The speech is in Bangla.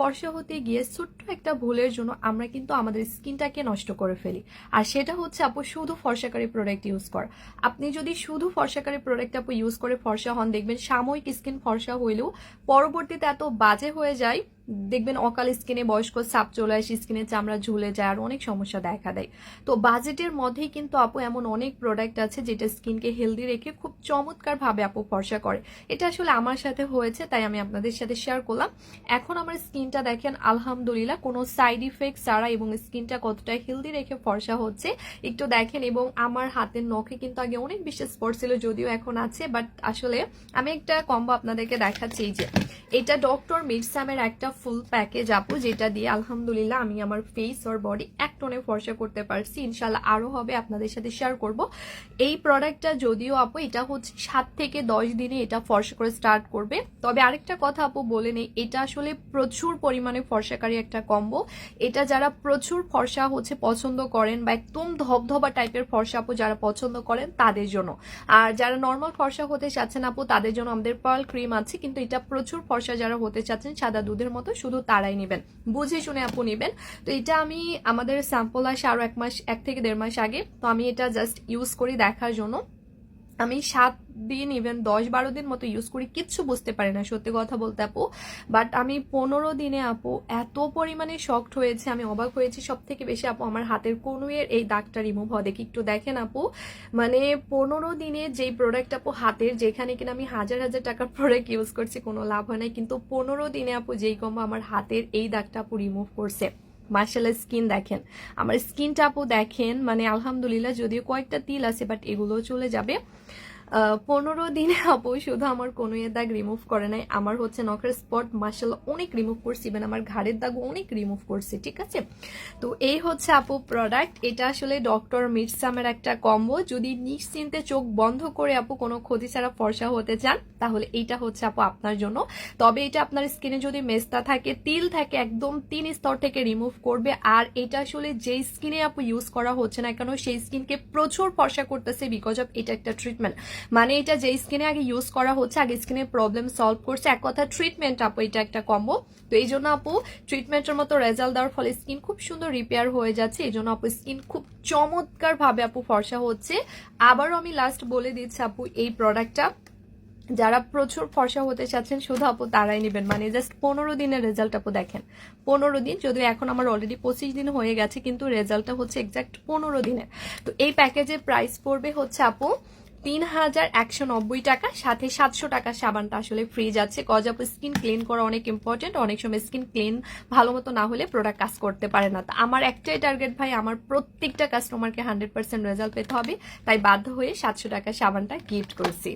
ফর্সা হতে গিয়ে ছোট্ট একটা ভুলের জন্য আমরা কিন্তু আমাদের স্কিনটাকে নষ্ট করে ফেলি। আর সেটা হচ্ছে আপু, শুধু ফর্সাকারী প্রোডাক্ট ইউজ করা। আপনি যদি শুধু ফর্সাকারী প্রোডাক্ট আপু ইউজ করে ফর্সা হন, দেখবেন সাময়িক স্কিন ফর্সা হইলেও পরবর্তীতে এত বাজে হয়ে যায় দেখবেন অকাল স্কিনে বয়স্ক সাপ চলে আসে স্কিনে চামড়া ঝুলে যায় আর অনেক সমস্যা দেখা দেয়। তো বাজেটের মধ্যেই কিন্তু আপু এমন অনেক প্রোডাক্ট আছে যেটা স্কিনকে হেলদি রেখে খুব চমৎকারভাবে আপু ফর্সা করে। এটা আসলে আমার সাথে হয়েছে, তাই আমি আপনাদের সাথে শেয়ার করলাম। এখন আমার স্কিনটা দেখেন, আলহামদুলিল্লাহ কোনো সাইড ইফেক্ট ছাড়া এবং স্কিনটা কতটা হেলদি রেখে ফর্সা হচ্ছে, একটু দেখেন। এবং আমার হাতের নখে কিন্তু আগে অনেক বেশি স্পট ছিল, যদিও এখন আছে বাট আসলে আমি একটা কম্বো আপনাদেরকে দেখাচ্ছি। এই যে, এটা ডক্টর মিরসামের একটা ফুল প্যাকেজ আপু, যেটা দিয়ে আলহামদুলিল্লাহ আমি আমার ফেস আর বডি এক টনে ফর্সা করতে পারছি। ইনশাল্লাহ আরও হবে, আপনাদের সাথে শেয়ার করব। এই প্রোডাক্টটা যদিও আপু, এটা হচ্ছে সাত থেকে দশ দিনে এটা ফর্সা করে স্টার্ট করবে। তবে আরেকটা কথা আপু, বলে নেই, এটা আসলে প্রচুর পরিমাণে ফর্সাকারী একটা কম্বো এটা যারা প্রচুর ফর্সা হচ্ছে পছন্দ করেন বা একদম ধবধবা টাইপের ফর্সা আপু, যারা পছন্দ করেন, তাদের জন্য। আর যারা নর্মাল ফর্সা হতে চাচ্ছেন আপু, তাদের জন্য আমাদের পার্ল ক্রিম আছে, কিন্তু এটা প্রচুর ফর্সা যারা হতে চাচ্ছেন, সাদা দুধের মতো শুধু তারাই নেবেন। বুঝে শুনে আপু নেবেন। তো এটা আমি আমাদের স্যাম্পল আসে আরও এক মাস, এক থেকে দেড় মাস আগে। তো আমি এটা জাস্ট ইউজ করি দেখার জন্য। আমি সাত দিন ইভেন দশ বারো দিন মতো ইউজ করি। কিচ্ছু বুঝতে পারি না, সত্যি কথা বলতে আপু। বাট আমি পনেরো দিনে আপু, এত পরিমাণে শক্ট হয়েছে, আমি অবাক হয়েছি। সব থেকে বেশি আপু, আমার হাতের কনুয়ের এই দাগটা রিমুভ হওয়া। দেখি একটু দেখেন আপু। মানে পনেরো দিনে যেই প্রোডাক্ট আপু হাতের যেখানে কিনা আমি হাজার হাজার টাকার প্রোডাক্ট ইউজ করছি, কোনো লাভ হয় নাই। কিন্তু পনেরো দিনে আপু যেই কম আমার হাতের এই দাগটা আপু রিমুভ করছে। মার্শালের স্কিন দেখেন। আমার স্কিনটা আপু দেখেন মানে আলহামদুলিল্লাহ, যদিও কয়েকটা তিল আছে বাট এগুলো চলে যাবে। পনেরো দিনে আপু শুধু আমার কোনো এর দাগ রিমুভ করে নাই। আমার হচ্ছে নখের স্পট মার্শাল অনেক রিমুভ করছি ইভেন আমার ঘাড়ের দাগও অনেক রিমুভ করছি, ঠিক আছে? তো এই হচ্ছে আপু প্রোডাক্ট এটা আসলে ডক্টর মিরসামের একটা কম্বো যদি নিশ্চিন্তে চোখ বন্ধ করে আপু কোনো ক্ষতি ছাড়া ফর্সা হতে চান, তাহলে এইটা হচ্ছে আপু আপনার জন্য। তবে এটা আপনার স্কিনে যদি মেস্তা থাকে, তিল থাকে, একদম তিন স্তর থেকে রিমুভ করবে। আর এটা আসলে যে স্কিনে আপু ইউজ করা হচ্ছে না কেন, সেই স্কিনকে প্রচুর ফর্সা করতেছে বিকজ অফ এটা একটা ট্রিটমেন্ট মানে এটা যে স্কিনে আগে ইউজ করা হচ্ছে, আগে স্কিনের প্রবলেম সলভ করছে। এক কথা ট্রিটমেন্ট আপু, এটা একটা কম্বো তো এই জন্য আপু ট্রিটমেন্টের মতো রেজাল্ট দেওয়ার ফলে স্কিন খুব সুন্দর রিপেয়ার হয়ে যাচ্ছে। এই জন্য আপু স্কিন খুব চমৎকার ভাবে আপু ফর্সা হচ্ছে। আবারও আমি লাস্ট বলে দিচ্ছি আপু, এই প্রোডাক্টটা যারা প্রচুর ফর্সা হতে চাচ্ছেন, শুধু আপু তারাই নেবেন। মানে জাস্ট পনেরো দিনের রেজাল্ট আপু দেখেন। পনেরো দিন, যদিও এখন আমার অলরেডি পঁচিশ দিন হয়ে গেছে, কিন্তু রেজাল্টটা হচ্ছে এক্সাক্ট পনেরো দিনের। তো এই প্যাকেজের প্রাইস পড়বে হচ্ছে আপু তিন হাজার একশো নব্বই টাকা, সাথে সাতশো টাকা সাবানটা আসলে ফ্রি যাচ্ছে কজ স্কিন ক্লিন করা অনেক ইম্পর্টেন্ট অনেক সময় স্কিন ক্লিন ভালো মতো না হলে প্রোডাক্ট কাজ করতে পারে না। তো আমার একটাই টার্গেট ভাই, আমার প্রত্যেকটা কাস্টমারকে হান্ড্রেড পার্সেন্ট রেজাল্ট পেতে হবে। তাই বাধ্য হয়ে সাতশো টাকা সাবানটা গিফট করছি।